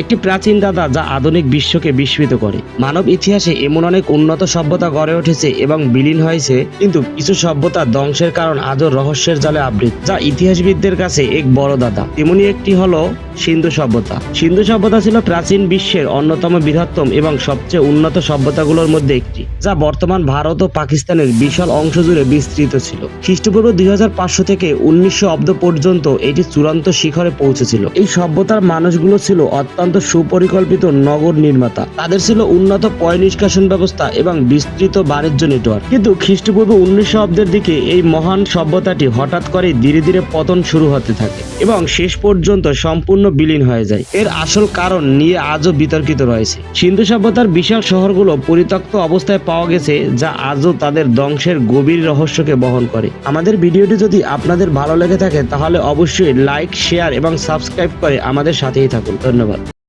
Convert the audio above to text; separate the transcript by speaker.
Speaker 1: একটি প্রাচীন দাদা যা আধুনিক বিশ্বকে বিস্মিত করে। মানব ইতিহাসে এমন অনেক উন্নত সভ্যতা গড়ে উঠেছে এবং বিলীন হয়েছে, কিন্তু কিছু সভ্যতা ধ্বংসের কারণ আজও রহস্যের জালে আবৃত, যা ইতিহাসবিদদের কাছে এক বড় দাদা তেমনি একটি হলো সিন্ধু সভ্যতা। সিন্ধু সভ্যতা ছিল প্রাচীন বিশ্বের অন্যতম বৃহত্তম এবং সবচেয়ে উন্নত সভ্যতাগুলোর মধ্যে একটি, যা বর্তমান ভারত ও পাকিস্তানের বিশাল অংশ জুড়ে বিস্তৃত ছিল। খ্রিস্টপূর্ব দুই হাজার পাঁচশো থেকে উনিশশো অব্দ পর্যন্ত এটি চূড়ান্ত শিখরে পৌঁছেছিল। এই সভ্যতার মানুষগুলো ছিল অত্যন্ত সুপরিকল্পিত নগর নির্মাতা। তাদের ছিল উন্নত পয় নিষ্কাশন ব্যবস্থা এবং বিস্তৃত বাণিজ্য নেটওয়ার্ক। কিন্তু খ্রিস্টপূর্ব উনিশশো অব্দের দিকে এই মহান সভ্যতাটি হঠাৎ করে ধীরে ধীরে পতন শুরু হতে থাকে। এবং শেষ পর্যন্ত সম্পূর্ণ বিলীন হয়ে যায়। এর আসল কারণ নিয়ে আজও বিতর্কিত রয়েছে। সিন্ধু সভ্যতার বিশাল শহরগুলো পরিত্যক্ত অবস্থায় পাওয়া গেছে, যা আজও তাদের ধ্বংসের গভীর রহস্যকে বহন করে। আমাদের ভিডিওটি যদি আপনাদের ভালো লেগে থাকে, তাহলে অবশ্যই লাইক, শেয়ার এবং সাবস্ক্রাইব করে আমাদের সাথেই থাকুন। ধন্যবাদ।